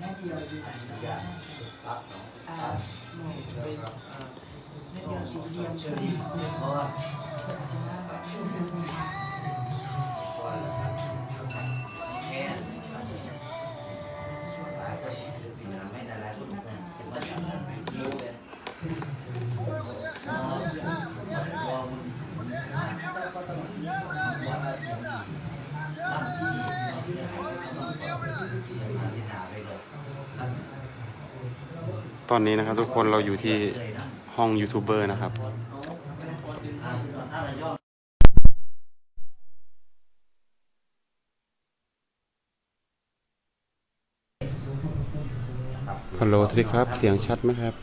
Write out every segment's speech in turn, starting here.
แม่เดียวอยู่ตัดเนาะอ่าตัดหน่อยแล้วก็แม่เดียวสีเดียวเชอรี่เพราะว่าเป็นสิบห้ ตอนนี้นะครับ ทุกคนเราอยู่ที่ห้องยูทูบเบอร์นะครับฮัลโหลสวัสดีครับ เสียงชัดไหมครับ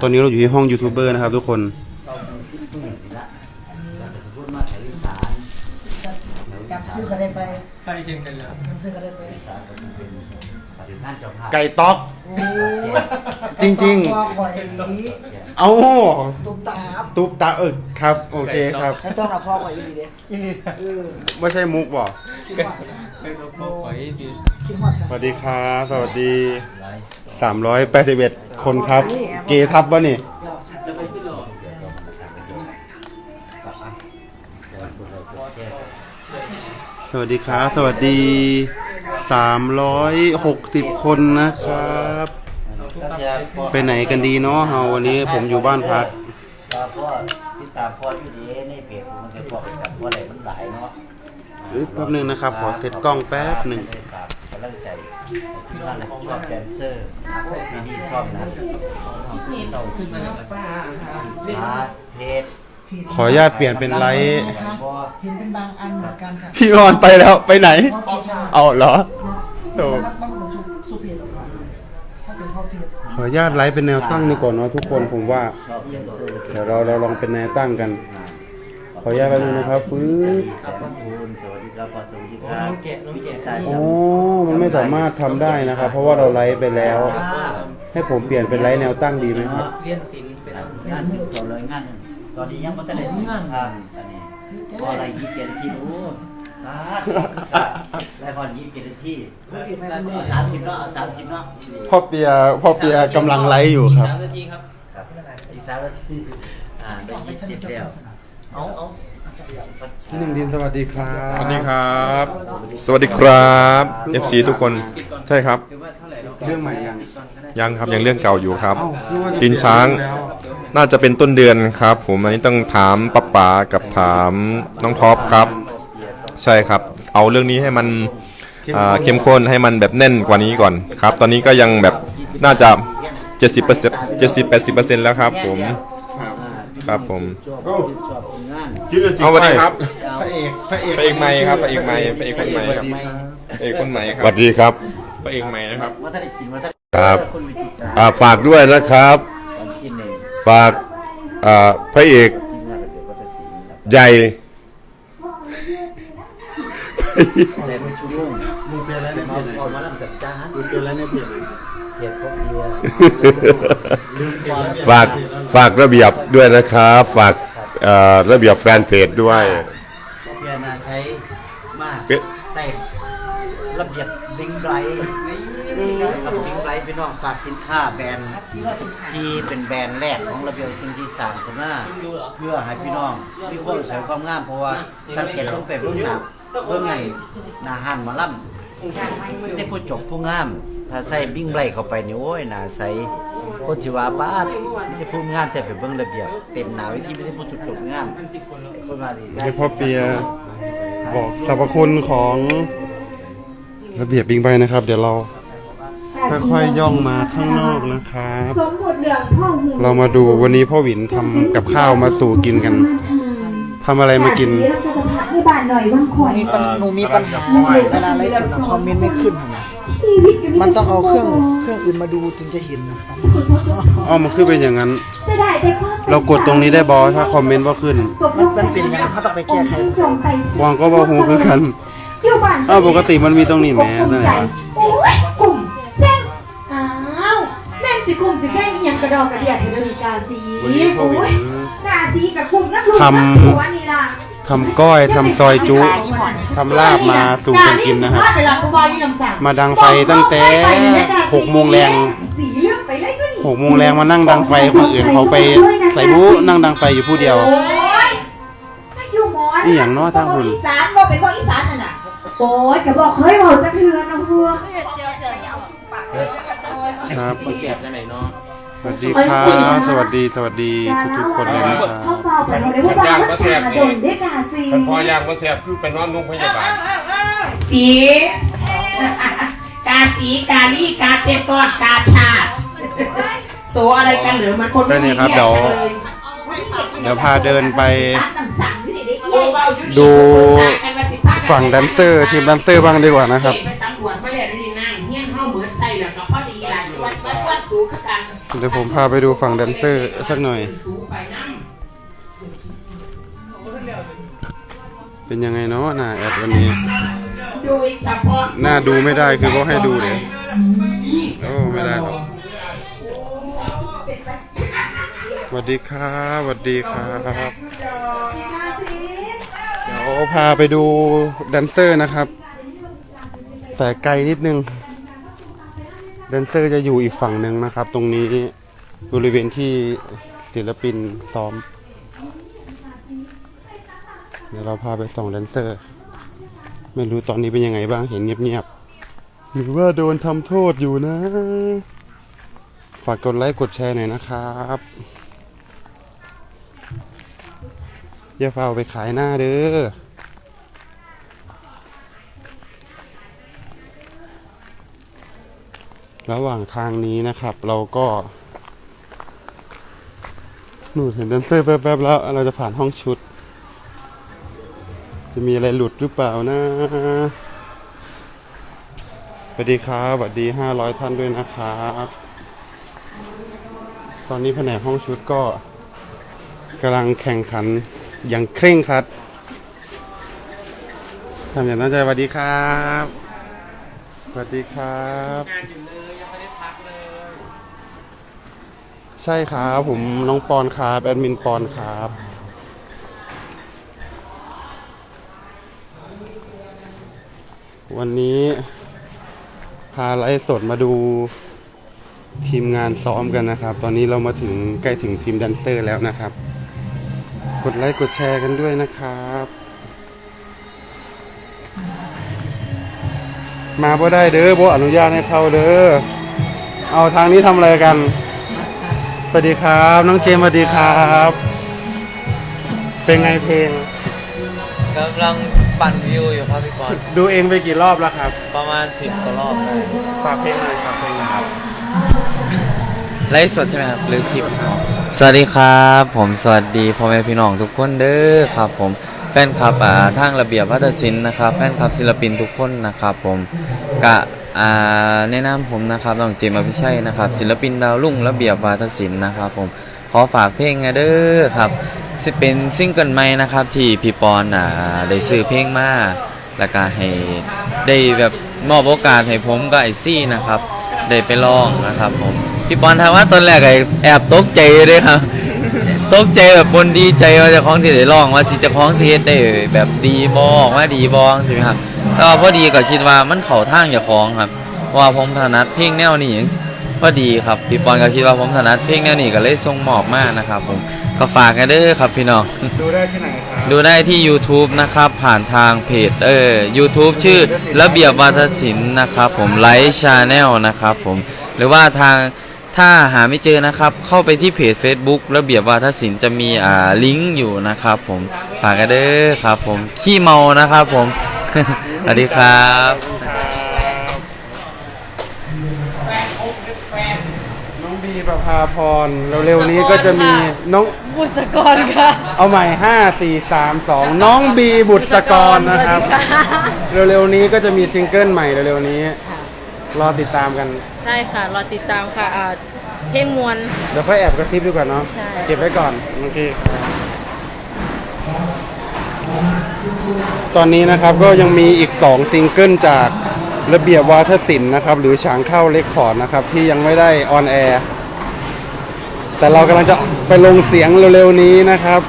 ตอนนี้เราอยู่ที่ห้องยูทูบเบอร์นะครับ ทุกคนจำซื้อกันได้ไปใกล้เคียงกันแล้วจำซื้อกันได้ไป ไก่ต๊อกโอ้จริงๆบอกไอ้ๆเอาตุ๊กตาครับตุ๊บตาเอิกครับ โอเคครับ ไอ้ต้องรับพ่อไว้อีเด้เออไม่ใช่มุกบ่คิดว่าเป็นโลโก้ไว้ดีคิดว่าสวัสดีครับสวัสดี 381 คนครับ เกทับวะนี่ จะไปขึ้นหรอสวัสดีครับ สวัสดี 360คนนะครับ ไปไหนกันดีเนาะเฮาวันนี้ผมอยู่บ้านพัก ตาพ่อที่ตาพ่ออยู่ดีในเพจมันจะบอกกับพ่ออะไรมันหลายเนาะเอ้ยแป๊บหนึงนะครับขอเซตกล้องแป๊บหนึ่งกำลังใจที่บ้านชอบแดนเซอร์ปีนี้ชอบนะชอบขึ้นมาฟ้าเพจขออนุญาตเปลี่ยนเป็นไลฟ์พ่อเห็นเป็นบางอันเหมือนกันค่ะ พี่ออนไปแล้วไปไหนพ่อเฟียเอาเหรอ โอ้มันเป็นสุเปียออกมาถ้าเป็นพ่อเฟียขออนุญาตไลฟ์เป็นแนวตั้งดีกว่าเนาะทุกคนผมว่าชอบแดนเซอร์เดี๋ยวเราเราลองเป็นแนวตั้งกัน ขออนุญาตแป๊บนึงนะครับฟื้นสัพพทูลสวัสดีครับสวัสดีคน้รัอบงแกะน้องแกะตาโอ้มันไม่สามารถทำได้นะครับ เพราะว่าเราไลฟ์ไปแล้ว ให้ผมเปลี่ยนเป็นไลฟ์แนวตั้งดีไหมครับเรียนศิลป์เป็นอะไรงานจบเลยงานตอนนี้ยังไม่ได้ทางตอนนี้พออะไรยี่สิบเจ็ดที่รู้ ตาได้พอยี่สิบเจ็ดที่ผู้ผิดไม่รู้เอาสามสิบเนาะเอาสามสิบเนาะพ่อเปียพ่อเปียกำลังไลฟ์อยู่ครับ สามนาทีครับ ครับอีกสามนาทีอ่าได้ต้องไปยี่สิบสนิเจ็ดแล้วของสนาเอาเอาพี่หนึ่งดินสวัสดีครับสวัสดีครับ สวัสดีครับ FC ทุกคน ใช่ครับหรือว่าเท่าไหร่เราเรื่องใหม่ยังก่อนก็ได้ยังครับยังเรื่องเก่าอยู่ครับ เอ้าคือว่จะตีนช้าง เปลี่ยนแล้วน่าจะเป็นต้นเดือนครับ ผมอันนี้ต้องถามป๊าป๋ากับถามน้องท็อปครับ ใช่ครับ เอาเรื่องนี้ให้มันอ่าเข้มข้นให้มันแบบแน่นกว่านี้ก่อนครับ ตอนนี้ก็ยังแบบน่าจะ 70% 70 80%แล้วครับ ผมครับผมชอบชอบงานชื่อจริงเอาสวัสดีครับ พระเอกพระเอกพระเอกใหม่ครับพระเอกใหม่พระเอกคนใหม่ครับสวัสดีครับเอกคนใหม่คสรับวัสดีครับ พระเอกใหม่นะครับว่าถ้าได้กินว่าถ้าครับคนไปติดตามอ่าฝากด้วยนะครับ วันที่หนึ่งฝากอ่าพระเอกทีมงานระเบียบวัฒนศิลป์ครับ ใหญ่ แต่เป็นชุดลุ่งมึงเปลี่ยนอะไรเนี่ยมาเปลี่ยนออกมาทำกับจ้ามึงเปลี่ยนอะไรเนี่ยเปลี่ยนเกียรติพวกเดียลืมเปลี่ยนแล้วฝากฝากระเบียบด้วยนะครับฝากอ่าระเบียบแฟนเพจด้วยพวกเดียนาใช้มากเป็นใส่ระเบียบบิงไบรท์กับบิงไบรท์เป็นน้องฝากสินค้าแบรนด์สี่ร้อยสิบห้าที่เป็นแบรนด์แรกของระเบียบจริงที่สามคนหน้าเพื่อให้พี่น้องมีความสวยความงามเพราะว่าสังเกตต้องไปเบื้องหน้า เบื้องไงหน้าหันหมาล่ำได้ผู้จบผู้งาม ถ้าใส่บิ้งไบรท์เข้าไปนี่โอ้ยหน้าใสคนที่ว่าบ้านไม่ได้ผู้งามแต่ไปเบื้องระเบียบเต็มหนาเวิธีไม่ได้ผู้จบจบงามคนมาดีให้พ่อเปียบอกสรรพคุณของระเบียบบิงไปนะครับ เดี๋ยวเราค่อยๆย่องมาข้างนอกนะครับ สมบทเรื่องพ่อหูเรามาดูวันนี้พ่อหวินทำกับข้าวมาสู่กินกันทำอะไรมากินรัฐสภาที่บ้านห น่อยว่างคอย มีปัญหนูมีปัญหาเวลาไลฟ์สดอะคอมเมนต์ไม่ขึ้นนะชีวิตมันต้องเอาเครื่องเครื่องอื่นมาดูถึงจะเห็นนะครับอ้อมันขึ้นเป็นอย่างนั้นจะได้แต่ความเรากดตรงนี้ได้บอถ้าคอมเมนต์ว่าขึ้นมันมันเป็นยังไงเขาต้องไปแก้ไข จงไปวางก็บอหูคือกัน อยู่บ้านอ้าวปกติมันมีตรงนี้แหมกลุ่นั่นมแหใหญ่ละโอ้ยกลุ่มเส้นอ้าวแม่งสิกลุ่มสิแค่เอียงกระดอกกระเดียดเทเลนิกาสีวันนี้พ่อหวิโอ้ยนหน้าสีกับกลุ่มนักลุงทำนักหัวนี่ล่ะ ทำก้อยทำซอยจุทำลาบมาสู่กันกินนะครับเวลากูบอยอยู่ลำสางมาดังไฟตั้งแต่หกโมงแรงสีเลือกไปเลยก็นี่หกโมงแรงมานั่งดังไฟคนอื่นเขาไปใส่บู๊นั่งดังไฟอยู่ผู้เดียวโอ้ยไม่อยู่หมอนนี่อย่างน้อยทางคุณอีสานบอกเป็นคนอีสานน่ะน่ะโอ้ยแกบอกเคยบอกจะเถื่อนนะเพื่อครับ เสียบกันไหนเนาะสวัสดีครับสวัสดีสวัสดีทุกๆคนเลยนะครับเข้าเฝ้าไปเราได้ว่าบ้านรักษาโดนได้กาซีมันพอยางก็แสบคือไปนอนโรงพยาบาลสีกาสีกาลี่กาเต็มก้อนกาชาติโซอะไรกันหรือมันคนได้นี่ครับเดี๋ยวเดี๋ยวพาเดินไป ดูฝั่งแดนเซอร์ทีมแดนเซอร์บ้างดีกว่านะครับ เดี๋ยวผมพาไปดูฝั่งแดนเซอร์สักหน่อย เป็นยังไงเนาะหน้าแอดวันนี้ หน้าดูไม่ได้คือเขาให้ดูเลยโอ้ไม่ได้หรอกสวัสดีครับสวัสดีครับเดี๋ยวพาไปดูแดนเซอร์นะครับ แต่ไกลนิดนึง ดนเซอร์จะอยู่อีกฝั่งหนึ่งนะครับ ตรงนี้บริเวณที่ศิลปินซ้อม เดี๋ยวเราพาไปส่องแดนเซอร์ ไม่รู้ตอนนี้เป็นยังไงบ้างเห็นเงียบๆหรือว่าโดนทำโทษอยู่นะ ฝากกดไลค์กดแชร์หน่อยนะครับอย่าเฝ้าไปขายหน้าเด้อ ระหว่างทางนี้นะครับ เราก็หนูเห็นแดนเซอร์แป๊บๆแล้ว เราจะผ่านห้องชุด จะมีอะไรหลุดหรือเปล่านะสวัสดีครับสวัสดีห้าร้อยท่านด้วยนะครับตอนนี้แผนกห้องชุดก็กำลังแข่งขันอย่างเคร่งครัดทำอย่างตั้งใจสวัสดีครับสวัสดีครับ งานอยู่เลยยังไม่ได้พักเลย ใช่ครับผมน้องปอนครับแอดมินปอนครับ วันนี้พาไลฟ์สดมาดูทีมงานซ้อมกันนะครับ ตอนนี้เรามาถึงใกล้ถึงทีมแดนเซอร์แล้วนะครับ กดไลค์กดแชร์กันด้วยนะครับ มาบ่ได้เด้อบ่อนุญาตให้เข้าเด้อเอาทางนี้ทำอะไรกัน วัสดีครับ น้องเจมส์สวัสดีครับ เป็นไงเพลง กำลังปั่นวิวอยู่ครับพี่กรณ์ดูเองไปกี่รอบแล้วครับ ประมาณสิบกว่ารอบได้ฝากเพลงหน่อยฝากเพลงหน่อยครับ ไลฟ์สดใช่ไหมครับหรือคลิปสวัสดีครับ ผมสวัสดีพ่อแม่พี่น้องทุกคนเด้อครับ ผมแฟนคลับอ่าทางระเบียบวัฒนศิลป์นะครับ แฟนคลับศิลปินทุกคนนะครับ ผมกะอ่า แนะนำผมนะครับน้องเจมส์อภิชัยนะครับ ศิลปินดาวรุ่งระเบียบวัฒนศิลป์นะครับ ผมขอฝากเพลงไงเด้อครับสิเป็นซิงเกิลใหม่นะครับที่พี่ปอนอ่าได้ซื้อเพลงมาแล้วก็ให้ได้แบบมอบโอกาสให้ผมกับไอซี่นะครับ ได้ไปลองนะครับผมพี่ปอนถามว่าตอนแรกไอแอบตกใจเลยครับ ตกใจแบบบนดีใจว่าเจะคล้าของที่ได้ลองว่าที่เจะคล้าของสิเฮ็ดได้แบบดีบออกมาดีบองสิครับก็พอดีก็คิดว่ามันเข้าทางเจ้าของครับเพราะว่าผมถนัดเพลงแนวนี้พอดีครับพี่ปอนก็คิดว่าผมถนัดเพลงแนวนี้ก็เลยส่งมอบมากนะครับ ผมก็ฝากกันเด้อครับพี่น้องดูได้ที่ไหนครับดูได้ที่ YouTube นะครับ ผ่านทางเพจเออ YouTube ชื่อระเบียบวาทศิลป์นะครับ ผมไลฟ์ชาแนลนะครับ ผมหรือว่าทาง ถ้าหาไม่เจอนะครับ เข้าไปที่เพจ Facebook ระเบียบวาทศิลป์จะมีอ่าลิงก์อยู่นะครับ ผมฝากกันเด้อครับ ผมขี้เมานะครับผมสวัสดีครับน้องบีประภาพรเร็วๆนี้ก็จะมีน้องบุษกรค่ะ เอาใหม่ 5 4 3 2 น้องบีบุตรกรนะครับ เร็วๆนี้ก็จะมีซิงเกิลใหม่เร็วๆนี้ รอติดตามกัน ใช่ค่ะ รอติดตามค่ะอ่าเพลงมวล เดี๋ยวค่อยแอบกระซิบดีกว่าเนาะ ใช่ เก็บไว้ก่อนโอเคครับตอนนี้นะครับก็ยังมีอีก 2 ซิงเกิลจากระเบียบวาทศิลป์นะครับ หรือฉางเข้าเลคคอร์ดนะครับ ที่ยังไม่ได้ออนแอร์ แต่เรากำลังจะไปลงเสียงเร็วๆนี้นะครับ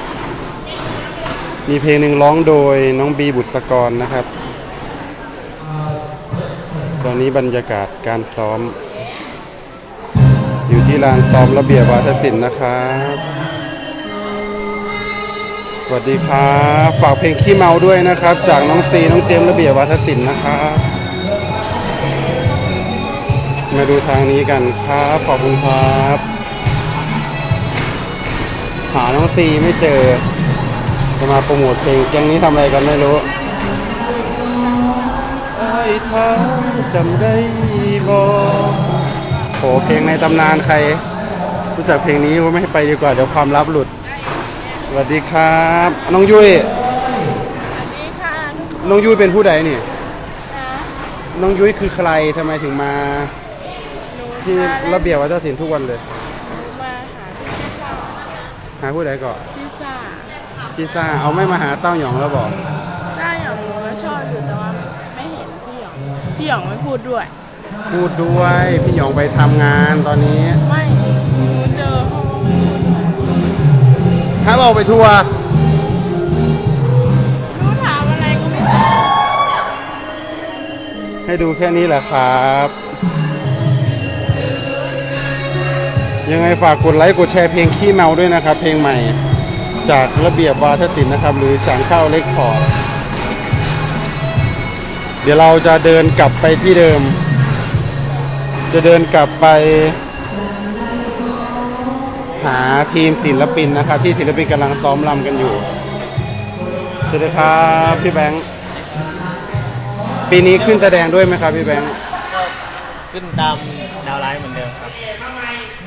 มีเพลงหนึ่งร้องโดยน้องบีบุตรกรนะครับ ตอนนี้บรรยากาศการซ้อม อยู่ที่ลานซ้อมระเบียบวาทศิลป์นะครับ สวัสดีครับฝากเพลงขี้เมาด้วยนะครับ จากน้องซีน้องเจมระเบียบวาทศิลป์นะครับมาดูทางนี้กันครับขอบคุณครับ หาน้องซีไม่เจอ จะมาโปรโมทเพลงแก๊งนี้ทำอะไรกันไม่รู้ไอ้ท้า จำได้บ่โหเพลงในตำนานใคร รู้จักเพลงนี้ว่าไม่ให้ไปดีกว่าเดี๋ยวความลับหลุดสวัสดีครับ น้องยุ้ยน้องยุ้ยเป็นผู้ใดนี่น้องยุ้ยคือใครทำไมถึงมาที่ระเบียบวัฒนศิลป์ทุกวันเลย มาหาพิซซ่าหาผู้ใดก่อนพิซซ่าพี่ซ่าเอาไม่มาหาเต้าหยองแล้วบอก พี่หยองไม่พูดด้วย พูดด้วยพี่หยองไปทำงานตอนนี้ ไม่หนูเจอเขาก็ไม่พูดด้วยถ้าเราไปทัวร์หนูถามอะไรก็ไม่ตอบให้ดูแค่นี้แหละครับ ยังไงฝากกดไลค์กดแชร์เพลงขี้เมาด้วยนะครับ เพลงใหม่ จากระเบียบวาทศิลป์นะครับ หรือฉางเข้าเล็กคอร์ด เดี๋ยวเราจะเดินกลับไปที่เดิม จะเดินกลับไป หาทีมศิลปินนะครับ ที่ศิลปินกำลังซ้อมรำกันอยู่สวัสดีครับพี่แบงค์ปีนี้ขึ้นแสดงด้วยไหมครับพี่แบงค์ขึ้นตามดาวไลน์เหมือนเดิมครับ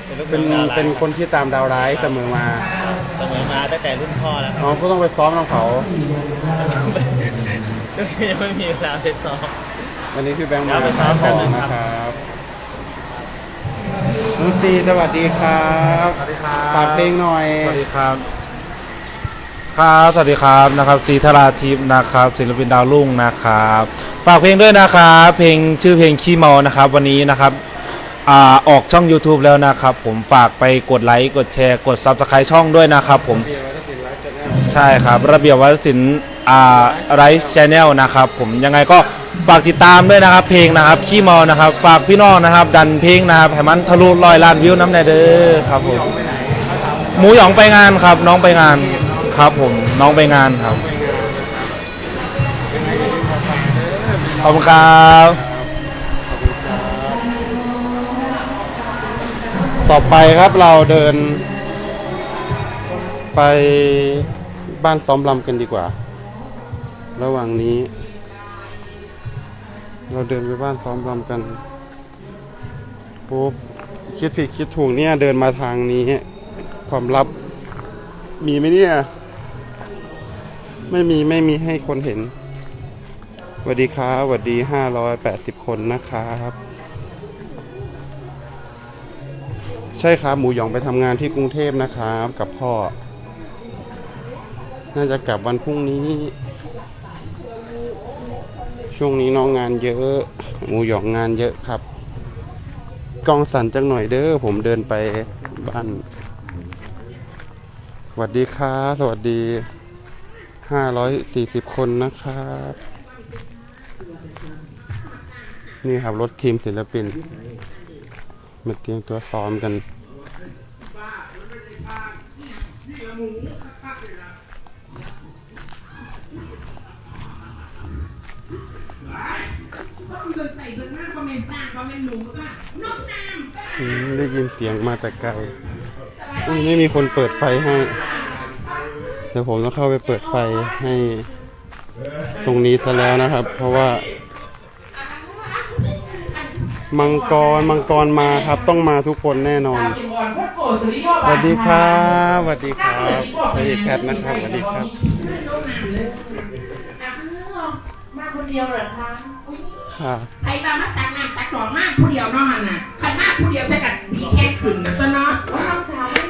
เป็นลูกเป็นดาวไลน์เป็นคนที่ตามดาวร้ายเสมอมาเสมอมาตั้งแต่รุ่นพ่อแล้วครับอ๋อก็ต้องไปซ้อมน้องเขา ก็ยังไม่มีเวลาไปซ้อม วันนี้พี่แบงค์เดี๋มายวไปซ้อมขายขกัอนงนะนะครับรับน้องซีสวัสดีครับสวัสดีครับฝากเพลงหน่อย สวัสดีครับ ครับ สวัสดีครับนะครับสีธราทิพย์นะครับ ศิลปินดาวรุ่งนะครับ ฝากเพลงด้วยนะครับ เพลงชื่อเพลงขี้เมานะครับ วันนี้นะครับอ่าออกช่อง YouTube แล้วนะครับ ผมฝากไปกดไลค์กดแชร์กด Subscribe ช่องด้วยนะครับ ผมใช่ครับ ระเบียบวัฒนศิลป์อ่า ไรฟ์ชแนลนะครับ ผมยังไงก็ฝากติดตามด้วยนะครับ เพลงนะครับขี้เมานะครับ ฝากพี่น้องนะครับ ดันเพลงนะครับให้มันทะลุร้อยล้านวิวน้ำในเด้อครับผมหมูหยองไปงานครับ น้องไปงานครับผมน้องไปงานครับขอบคุณครับต่อไปครับเราเดินไปบ้านซ้อมรำกันดีกว่า ระหว่างนี้ เราเดินไปบ้านซ้อมรำกันปุ๊บคิดผิดคิดถูกเนี่ยเดินมาทางนี้ ความลับ มีไหมเนี่ย ไม่มีไม่มีให้คนเห็นสวัสดีครับสวัสดีห้าร้อยแปดสิบคนนะครับ ใช่ครับ หมูหยองไปทำงานที่กรุงเทพนะครับ กับพ่อ น่าจะกลับวันพรุ่งนี้ ช่วงนี้น้องงานเยอะ หมูหยองงานเยอะครับกองสั่นจังหน่อยเด้อผมเดินไปบ้านสวัสดีครับสวัสดีห้าร้อยสี่สิบคนนะครับ นี่ครับรถทีมศิลปินมาเตรียมตัวซ้อมกัน ได้ยินเสียงมาแต่ไกลอุ้ยไม่มีคนเปิดไฟให้ เดี๋ยวผมต้องเข้าไปเปิดไฟให้ตรงนี้ซะแล้วนะครับ เพราะว่า มังกรมังกรมาครับ ต้องมาทุกคนแน่นอนสวัสดีครับสวัสดีครับพระเอกแคทนะครับสวัสดีครับมาคนเดียวเหรอคะ ค่ะใครมามาตักน้ำตักดอกมากผู้เดียวเนาะมันน่ะขันมากผู้เดียวใช่กับดีแค่ขึ้นนะซะเนาะ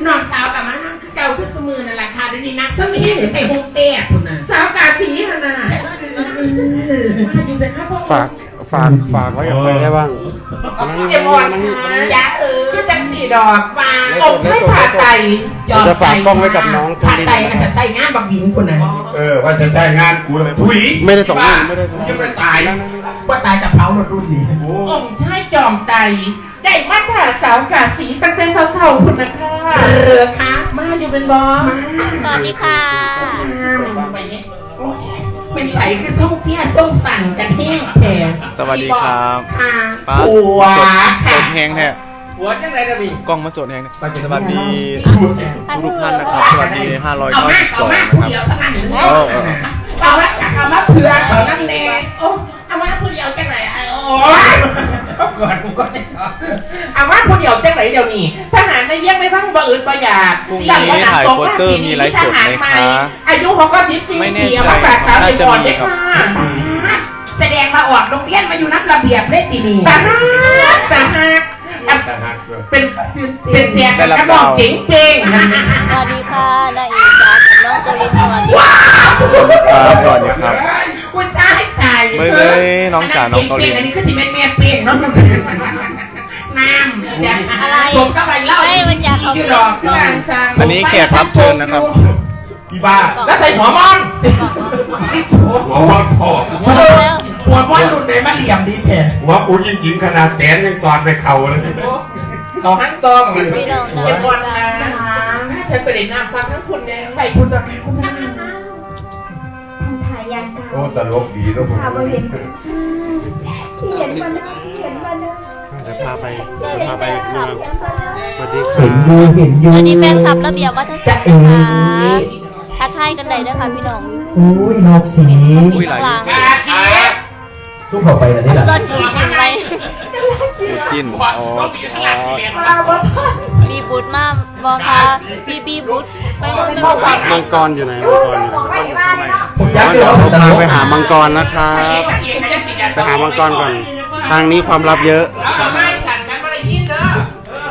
น้องสาวกับมานั่งคือเก่าคือสมือนั่นแหละค่ะเดี๋ยวนี้นักสมีไอ้ฮงเต้คุณน่ะสาวกาสีขนาดมาอยู่เลยครับพ่อฝากฝากฝากไว้กับใครได้บ้างนั่งนี่เดี๋ยวบอลนั่งนี่อย่าเออจังสี่ดอกว่าอกใช้ผ่าไตยอมจะฝากกล้องไว้กับน้องตรงผ่านี้ไตน่ะจะใส่งานบักบินคนนั้นเออว่าจะใช้งานกูเลยถุยไม่ได้ส่งงานไม่ได้ส่งยังไม่ตาย ว่าตายจากเผาหมดรุ่นนี้องค์ชายจอมไตได้มาถ่าสาวกาสีตั้งแต่เศร้าๆคุณนะคะเรือคะมาอยู่เป็นบอมาสวัสดีค่ะไปเนี่ยโอ้ยเป็นไหลคือส้มเฟี้ยส้มฝั่งกันแห้งแพงสวัสดีครับค่ะป้าหัวสดสค่ะดแหงแท้หัวจังไรนะพี่กล้องมาสดแหงสวัสดีทุกท่านนะครับ สวัสดีเอามาเอา592มานะผู้ครับเดียวเท่านั้นเออเออเอามาเอามาเผื่อเขานั่นแน่โอ้ เอามาผู้เดียวจังไรโอ้ยเอาก่อนกูก่อนเลยเอามาผู้เดียวจังไรเดี๋ยวนี้ทหารในเยี่ยงไม่บ้างบ่อื่นบ่อยากพรุ่งนี้ถ่ายโปสเตอร์มีไลฟ์สดไหมคะอายุเขาก็สิบสี่ไม่แน่ปีใจเอามาฝากสาวน่าจะก่อนมีได้ครับค่ะแสดงมาออกโรงเรียนมาอยู่นับระเบียบได้ตีนี่ตาฮักตาฮักเป็นเป็นเสียงกระบอกเจ๋งเป้งสวัสดีค่ะนายเอกจ้ากับน้องตัวเล็กสวัสดีครับสวัสดีครับกูตายตา ยไม่เลยน้องจ๋าน้องเกาหลีอันนี้คือที่แม่แม่เป้งเนาะน้ำอย่าอะไรผมก็ไปเล่าไม่มันอยากเขาที่เปลี่ดยอนกกล่องอันนี้แขกรับเชิญนะครับพี่บ้าแล้วใส่หัวมอนหัววันพ่อแล้วหัวมอนรุ่นไหนมาเหลี่ยมดีแท้หัวกูจริงๆขนาดแตนยังตอนไปเข่าเลยเขาหันตองมันพี่น้องนะเป็นวันนะฉันไปเล่นน้ำฟังทั้งคุณเนี่ยไปคุณจะคุณแม่ถ่ายยังค่ะ โอ้ตลกดีแล้วผมพามาเห็นที่เห็นมันที่เห็นมันนะเดี๋ยวพาไปสวัสเดี๋ยวดีพาแฟไปนคลับสวัสดีคเห็รันอยู่บเห็นอยู่สวัสดีแฟนคลับระเบียบวัฒนศิลป์นะคะทักทายกันได้ด้วยค่ะพี่น้องอุ้ยนกสีอุ้ยหลายทุกเขาไปแล้วนี่แหละซ่อนหินยังไงจินอ๋ออ๋อมีบูธมาบอกค่ะพี่บีบูธไปห้องไม่มาสอบมังกรอยู่ไหนมังกรอยู่ไหน ผมอยากเดี๋ยวผมกำลังไปหามังกรนะครับ ไปหามังกรก่อน ทางนี้ความลับเยอะ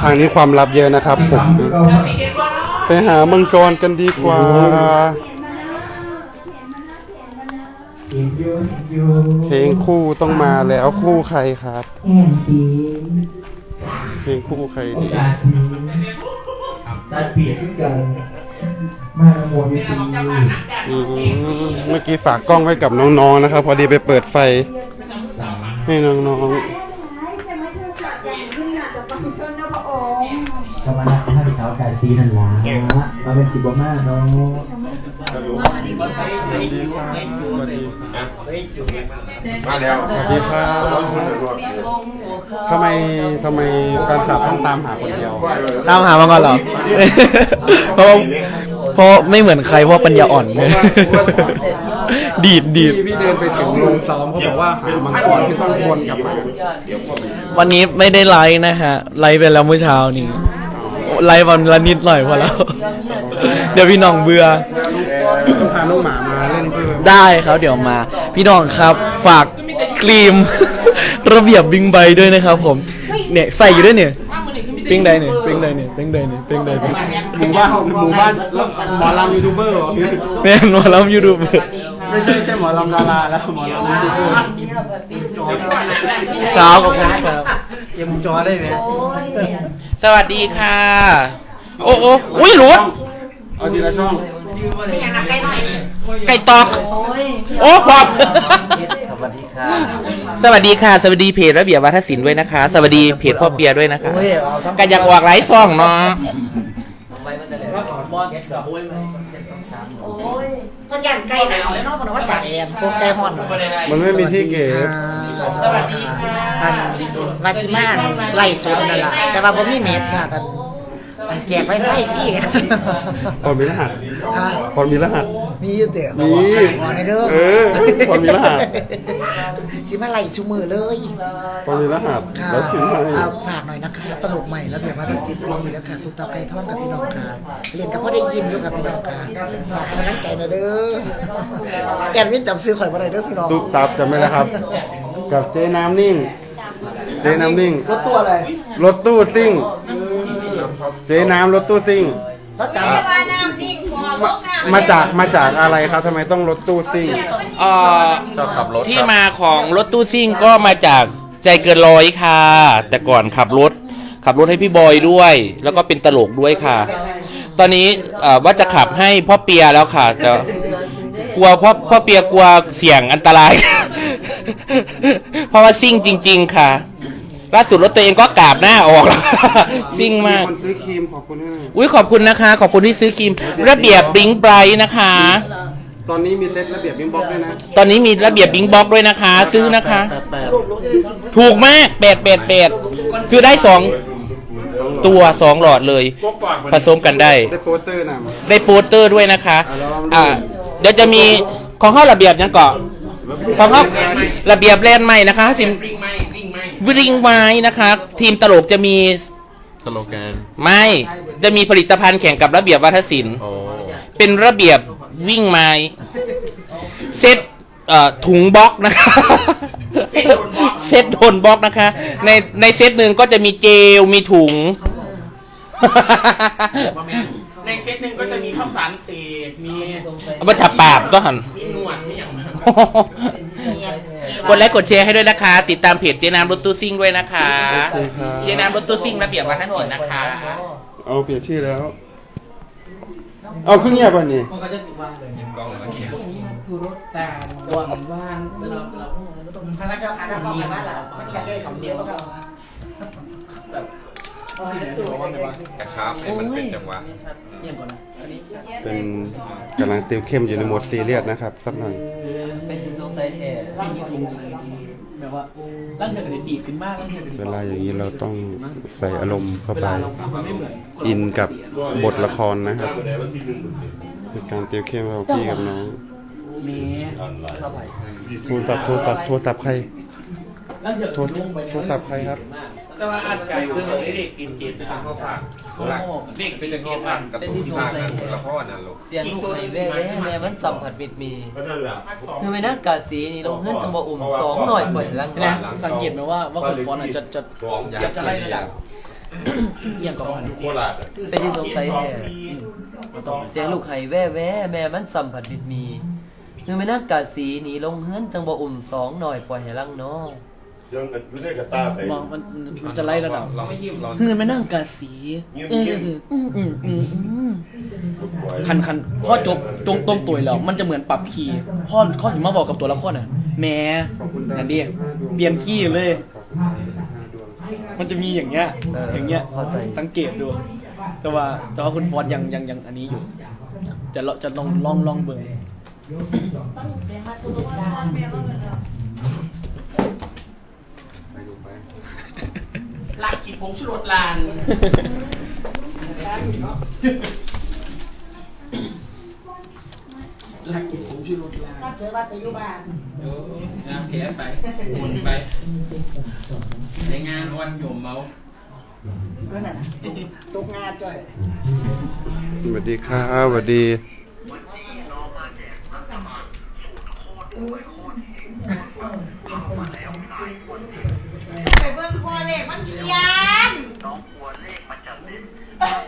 ทางนี้ความลับเยอะนะครับผม ไปหามังกรกันดีกว่า เพลงคู่ต้องมาแล้วคู่ใครครับ เพลงคู่ใครดีกาสสีสัตว์เปลี่ยนกทุกอ ย่างมาละโมดดีอืมเมื่อกี้ฝากกล้องไว้กับน้องๆนะครับ พอดีไปเปิดไฟให้น้องจะมาเธอจัดอย่างขึ้นหน้ากับฟังชนนะพระองค์ก็มานักท่านสาวกาซีนั่นล่ะมาเป็นสิบมาเนาะมาแล้ว ๆสวัสดีครับทำไมทำไมแฟนคลับต้องตามหาคนเดียว ตามหามาก่อนเหรอ เพราะ เพราะไม่เหมือนใครเพราะปัญญาอ่อนดีดดีดพี่พี่เดินไปถึงโรงซ้อมเขาบอกว่าหามังกรที่ต้องวนกลับมาวันนี้ไม่ได้ไลฟ์นะฮะ ไลฟ์ไปแล้วเมื่อเช้านี้ไลฟ์วันละนิดหน่อยพอแล้ว เดี๋ยวพี่น้องเบื่อ ต้องพาน้องหมามาเล่นเพื่อได้ครับเดี๋ยวมา พี่น้องครับฝากครีม ระเบียบบิงไบด้วยนะครับผม เนี่ยใส่อยู่ด้วยเนี่ย ปิ้งใดเนี่ยปิ้ งใดเนี่ยปิ้งใดเนี่ยปิ้งใดเนี่ยหมู่บ้านหมู่บ้านแล้วหมอลำยูทูบเบอร์เหรอพี่แม่นมอลำยูทูบเบอร์ไม่ใช่แค่หมอลำดาราแล้วหมอลำยูทูบเบอร์เช้ากับคุณครับเอ็มจอได้ไหมสวัสดีค่ะ โอ้โอ้อุ้ยหลวงเอาทีละช่อง ไก่ตอก โอ้พอบสวัสดีค่ะสวัสดีค่ะ สวัสดีเพจระเบียบวัฒนศิลป์ด้วยนะคะ สวัสดีเพจพ่อเปียด้วยนะคะโอ้ยเอาทั้งกันอยากออกไลฟ์ซ่องเนาะมันยันไก่หนาวแล้วเนาะมันว่าตากแอร์พวกไก่ห่อนมันไม่มีที่เก็บสวัสดีค่ะอันมาชิมาไล่สดนั่นแหละแต่ว่าผมมีเน็ตค่ะแต่ อันแจกไว้ไฟฟรีพอมีรหัสพอมีรหัส มีอยู่เดี๋ยวมีขอในเด้อเออพอมีรหัสชิมาไล่ชูมือเลยพอมีรหัสค่ะแล้วถึงไหนอ่าฝากหน่อยนะคะ ตลกใหม่แล้วเดี๋ยวมาตัดสินปีนี้แล้วค่ะตุ๊กตาไก่ทอดกับพี่น้องค่ะเรียนกับพ่อได้ยินอยู่กับพี่น้องค่ะฝากกำลังใจหน่อยเด้อแกนวินจำซื้อข่อยมาได้เด้อพี่น้องตุ๊กตับจำไม่ได้ครับ กับเจ๊น้ำนิ่ง เจ๊น้ำนิ่ง รถตัวอะไร รถตู้ซิ่ง เจ๊น้ำรถตู้ซิ่งแล้วจำ ว่าน้ำนิ่งหัวลูกน้ำมาจากมาจากอะไรครับทำไมต้องรถตู้ซิ่งเอ่อเจ้าขับรถที่มาของรถตู้ซิ่งก็มาจากใจเกินร้อยค่ะ แต่ก่อนขับรถ ขับรถให้พี่บอยด้วย แล้วก็เป็นตลกด้วยค่ะ ตอนนี้เอ่อว่าจะขับให้พ่อเปียแล้วค่ะแต่กลัวพ่อพ่อเปียกลัวเสี่ยงอันตราย เพราะว่าซิ่งจริง ๆ ค่ะ ล่าสุดรถตัวเองก็กราบหน้าออกแล้ว ซิ่งมาก คนซื้อครีมขอบคุณด้วยนะอุ้ยขอบคุณนะคะ ขอบคุณที่ซื้อครีม ระเบียบบิงไบรท์นะคะ ตอนนี้มีเซตระเบียบบิงบ็อกด้วยนะตอนนี้มีระเบียบบิงบ็อกด้วยนะคะ ซื้อนะคะ แปดแปดถูกมากแปดแปดแปดคือได้สองตัวสองหลอดเลย ผสมกันได้ ได้โปสเตอร์นะได้โปสเตอร์ด้วยนะคะ อ่า เดี๋ยวจะมีของเข้าระเบียบยังเกาะของเข้าระเบียบแลนด์ใหม่นะคะสิ มริงไม่ริงไม่วิ่งไม้นะคะ ทีมตลกจะมีสโลแกนไม่จะมีผลิตภัณฑ์แข่งกับระเบียบวัฒนศิลป์ โอ้เป็นระเบียบวิ่งไม้เซตเอ่อถุงบล็อกนะคะเส้นโดนบล็อกเซตโดนบล็อกนะคะ ในในเซตหนึ่งก็จะมีเจลมีถุง ในเซตหนึ่งก็จะมีข้าวสารเศษมีเอามาถับปากก็หันมีหนวดมีอย่าง กดไลค์กดแชร์ให้ด้วยนะคะ ติดตามเพจเจนามรถตู้ซิ่งด้วยนะคะ โอเคครับ เจนามรถตู้ซิ่งระเบียบวัฒนศิลป์นะคะ เอาเปลี่ยนชื่อแล้ว เอาขึ้นเงียบป่ะนี่มันก็จะวางเลยกล้องทุรถตาหวานหวานเราเราพระเจ้าค่ะถ้าเข้าไปบ้านเรามันจะได้สองเดียวแล้วก็แบบสิ่งที่ตัวว่าไงวะกระชับให้มันเป็นจังหวะเยี่ยมก่อนนะอันนี้เป็นกำลังติวเข้มอยู่ในโหมดซีเรียสนะครับ สักหน่อยเป็น สงสัยแท้เป็นสงสัยที่แบบว่าร่างเธอก็ได้ดีขึ้นมากร่างเธอก็เวลาอย่างนี้เราต้องใส่อารมณ์เข้าเวไปลาเรามันไม่เหมือนอินกับบทละครนะครับคือการติวเข้มของพี่กับน้องเมย์สบายโทรศัพท์โทรศัพท์โทรศัพท์ใครร่างเธอโทรโทรศัพท์ใครครับ แต่ว่าอัดไก่ขึ้นเราได้เด็กกินกินนะครับข้าวผักเด็กเป็นจะกินอันกับเป็นที่สงสัยละครน่ะลูกเสียงลูกไห้แว่แว่แม่มันสัมผัสมิดมีคือไม่น่ากาสีนี่ลงเฮือนจังบ่อุ่มสองหน่อยปล่อยลังนะสังเกตไหมว่าว่าคนฟอนจะจะจะจะไล่ระดับเยี่ยงก่อนเป็นที่สงสัยแท้เสียงลูกไห้แว่แว่แม่มันสัมผัสมิดมีคือไม่น่ากาสีนี่ลงเฮือนจังบ่อุ่มสองหน่อยปล่อยให้ลังเนาะ ยังไม่ได้กระตาไปมองมันมันจะไล่ระดับลองลองคือมันนั่งกาสีเอออืมอืมอืมอืมคันคันข้อจบตรงตรงตัวแล้วมันจะเหมือนปรับคีย์ข้อข้อถึงมาบอกกับตัวละครอะแหม่นั่นดิเปลี่ยนคีย์เลย มันจะมีอย่างเงี้ย อย่างเงี้ยสังเกตดู แต่ว่าแต่ว่าคุณฟอนต์ยังยังยังอันนี้อยู่จะลองจะลองลองลองเบิ่ง ลากกินผงชูรสลานลากกินผงชูรสลานถ้าเกิดว่าไปอยู่บ้านนะแพ้ไปหมุนไป ในงานวันหย่มเมาก็นั่นน่ะตกงานจ้อยสวัสดีครับสวัสดีไปเบิ่ง พอเลขมันเขียน น้องกลัวเลขมันจะเด็ด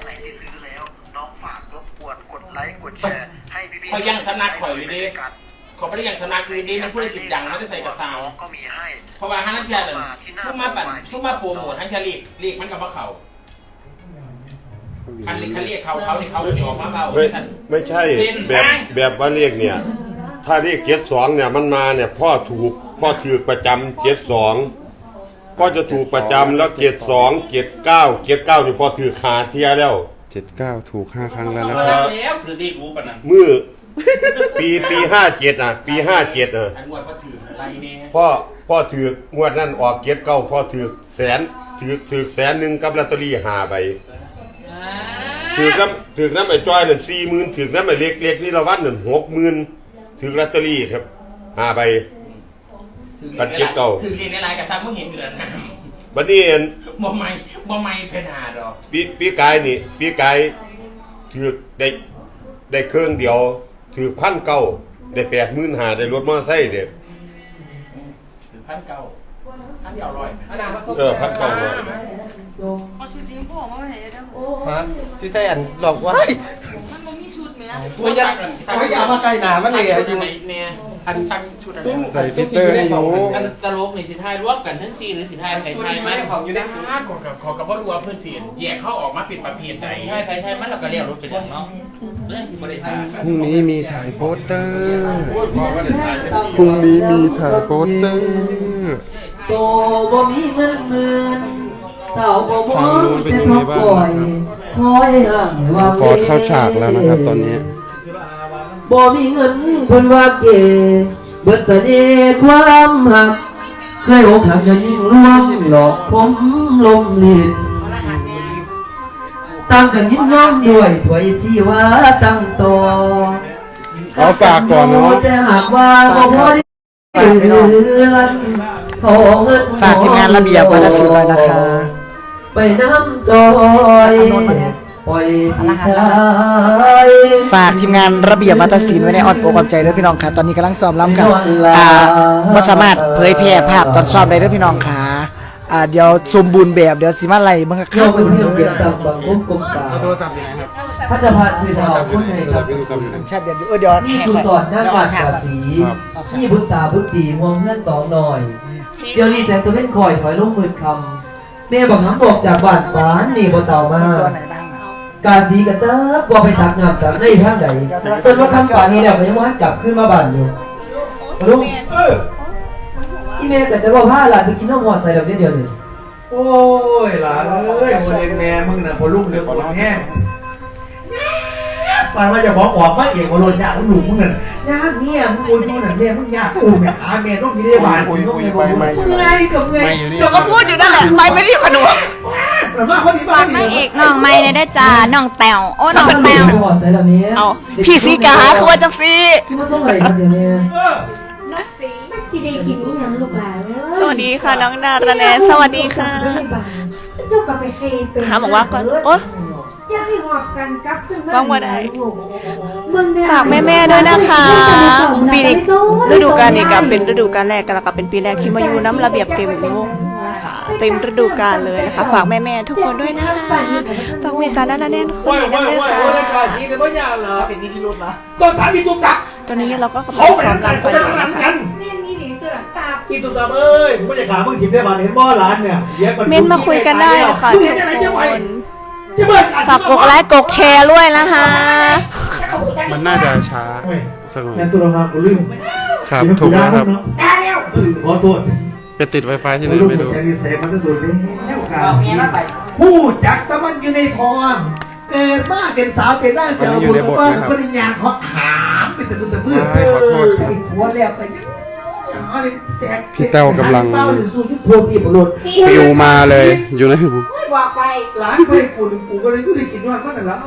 ไหนที่ซื้อแล้ว น้องฝากรบกวนกดไลค์กดแชร์ให้พี่ๆเขายังสำนักข่อยอยู่ดีขอพระยังสำนักอื่นดีมันพูดสิบดังมันจะใส่กระซังก็มีให้เพราะว่าฮันนันเทียนซุ่มมาปั่นซุ่มมาโปรโมทฮันเทียรีกรีกมันกับว่าเขาคันเรียกคันเรียกเขาเขาที่เขาจะออกมาเบาไม่คันไม่ใช่เป็นแบบไงแบบว่าเรียกเนี่ย ถ้าเรียกเจ็ดสองเนี่ยมันมาเนี่ยพ่อถูกพ่อถือประจำเจ็ดสอง ก็จะถูกประจำแล้วเจ็ดสองเจ็ดเก้าเจ็ดเก้านี่พ่อถือขาเทียแล้ว79ถูก5ครั้งแล้วเอานะคแล้รับวแล้วคือรีกรู้ปะนั้นมือ ปีปีห้าเจ็ดอะ ปีห้าเจ็ดอะอันงวดก็ถืออะไรเนี่ยพ่อพ่อถืองวดนั้นออกเจ็ดเก้าพ่อถือแสนถือถือแสนหนึ่งกับลอตเตอรี่ห้าใบถือน้ำถือน้ำไอ้จ้อยนั่นสี่หมื่นถือน้ำไอ้เล็กเล็กนี่ละวันนั่นหกหมื่นถือลอตเตอรี่ครับห้าใบ ตัดเก็บเก่า ถือเรียนในไลน์กับซัมมึงเห็นอยู่แล้วนะบัดนี้อันบ่ไม่บ่ไม่เพนหาดอกปีปีกายนี่ปีกายถือได้ได้เครื่องเดียว ถือพันเก้าได้แปดหมื่นหาได้รถมอเตอร์ไซค์เด็ดถือพันเก้าพันเก้าร้อยเออพันเก้าร้อยเอาชุดสีชมพูออกมาให้ได้เด้อฮะซีไซอันหลอกว่ามั นบ่มีชุดแหมไม่ยันไม่อยากมาไกลหนามันเลยชุอะดอันไหนเนี่ยอันสั่งชุดอันซุ้มใส่ฟิลเตอร์ให้อยู่อันตลกนี่สิทายรวมกันทั้งซีหรือสิทายไทยไทยมันของอยู่ในจ้าขอกับขอกับว่ารู้ว่าเพื่อนเสียนแยกเข้าออกมาเป็นประเภทใดไทยไทยไทยมันเราก็เรียกรถเป็นอย่างเนาะเรื่องที่บริษัทพรุ่งนี้มีถ่ายโปสเตอร์พรุ่งนี้มีถ่ายโปสเตอร์โตบ่มีเงินหมื่น สาวบ่บ่ทางนู้นเป็นยังไงบ้างนะครับคอยห่างว่าฟอร์ดเข้าฉากแล้วนะครับตอนนี้บ่มีเงินเพิ่นว่าเก๋เบิดเสน่ห์ความหักเคยอกหักอย่ายิ่งร่วมหลอกผมลมลิ้นตั้งกันยิ้มน้องด้วยถวยชีวาตั้งต่อขอฝากก่อนเนาะแต่หากว่าบ่พอได้เดือนขอเงินฝากทีมงานระเบียบวัฒนศิลป์ไว้นะคะ ไปน้ำจอยปล่อยพี่ชายฝากทีมงานระเบียบวัฒนศิลป์ไว้ในออดโปรความใจเด้อพี่น้องค่ะ ตอนนี้กำลังซ้อมล้ำกันอ่าบ่สามารถเผยแพร่ภาพตอนซ้อมได้เด้อพี่น้องค่ะอ่าเดี๋ยวสมบูรณ์แบบเดี๋ยวสิมาไล่เบิ่งคัโลกกมันจะเปลี่ยนตามบางกุมกุมตาเอาโทรศัพท์อยู่ไหนครับพัฒนาสื่อดาวคนไทยครับๆอันชาติเบียดอยู่เออเดี๋ยวนี่ให้คือค่อยสอนหน้าเดี๋ยวกาเอาฉากกาก่อนสีนี่บุตตาบุตตีห่วงเพื่อนสองหน่อย เดี๋ยวนี้แสงตัวเล่นคอยถอยลงมืดคำ แม่บอกน้ำบอกจากบ้านปานนี่บ่เต่ามา ตัวไหนบ้างอะกาสีกระจับบ่ไปตักน้ำจากในทางใดส่วนว่าคำป่านนี้แล้วก็ยังว่ากลับขึ้นมาบ้านอยู่ลุงเอออีแม่ก็จะบอกพาหลานไปกินน้ำหอดใส่ดอกเดียวนี่โอ้ยหลานเอ้ยคนเลี้ยงแม่มึงน่ะพอลูกเลี้ยงคนแห้ง ปาว่าจะบอกออกมาเองว่าโดนยากหลูกมึงน่ะยากเนี่ยมึงโอ้ยมึงน่ะแม่มึงยากกูแม่หาแม่ต้องมีได้บานคุยคุยไปไม่อยู่ไงกับไงไม่อยู่นี่เดี๋ยวก็พูดอยู่นั่นแหละไม่ไม่ได้อยู่กับหนูแต่ว่าคนนี้บ้านนางเอกน้องไม่ได้จ้าน้องแต้วโอ้น้องแต้วเอาพี่สีกาคือว่าจังซี่พี่มาส่งไหนครับเดี๋ยวนี้นกสีมันสิได้กินอีหยังลูกหลานสวัสดีค่ะน้องดาราแนสวัสดีค่ะเจ้าก็ไปเทเป็นหาบอกว่าก่อนโอ๊ย จะให้หอบกันกลับขึ้นมาว่างบ่ได้มึงเนี่ยฝากแม่ๆด้วยนะคะ ปีนี้ฤดูกาลนี้ก็เป็นฤดูกาลแรกกันแล้วก็เป็นปีแรกที่มาอยู่น้ำระเบียบเต็มวงนะคะเต็มฤดูกาลเลยนะคะ ฝากแม่ๆทุกคนด้วยนะคะฝากเมตตาด้านแน่นคนนี้ด้วยนะคะกาชีเนี่ยไม่ยากเหรอเป็นนิธิรุตนะต้องถามพี่ตุ๊กตาตอนนี้เราก็กำลัเขางไปซ้อมทำกันรำเขากันอจะยู่รันะงคะกันแม่นี่หรือตัวตาพี่ตุ๊กตาเอ้ยผมไม่อยากถามมึงจิบได้บ้านเห็นบ่หลานเนี่ยเดี๋ยวเม้นมาคุยกันได้นะคะมึงทุเห็นกอะไรคจะไปนจะเบิด ฝากกดไลค์กดแชร์ด้วยนะคะมันน่าจะช้าสักหน่อยแทนตัวเรากูลืมครับ ถูกแล้วครับได้แล้วขอโทษไปติด Wi-Fi ที่ไหนไม่รู้แกนี่เสพมันจะโดนแล้วกาสีพูดจักแต่มันอยู่ในทองเกิดมาเป็นสาวเป็นร่างเจอบุญบ้านปริญญาเขาหามเป็นตะลึงตะมือว้ายขอโทษครับหัวแล้วแต่ยังแสก พี่เต้ากำลังสู้ยุคโพธิบุรุษฟิวมาเลยอยู่ในหูบอกไปหลานไปกูหนึ่งกูก็เลยก็ได้กินนวดมันน่ะละ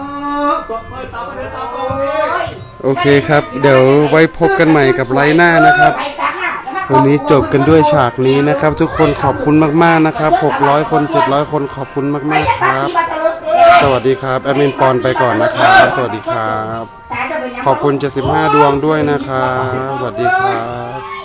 ต่อไปตามมาเลยตามมาเลยโอเคครับ เดี๋ยวไว้พบกันใหม่กับไลน์หน้านะครับวันนี้จบกันด้วยฉากนี้นะครับ ทุกคนขอบคุณมากๆนะครับ 600 คน 700 คนขอบคุณมากๆครับ สวัสดีครับแอดมินปอนไปก่อนนะครับ สวัสดีครับ ขอบคุณ 75 ดวงด้วยนะครับสวัสดีครับ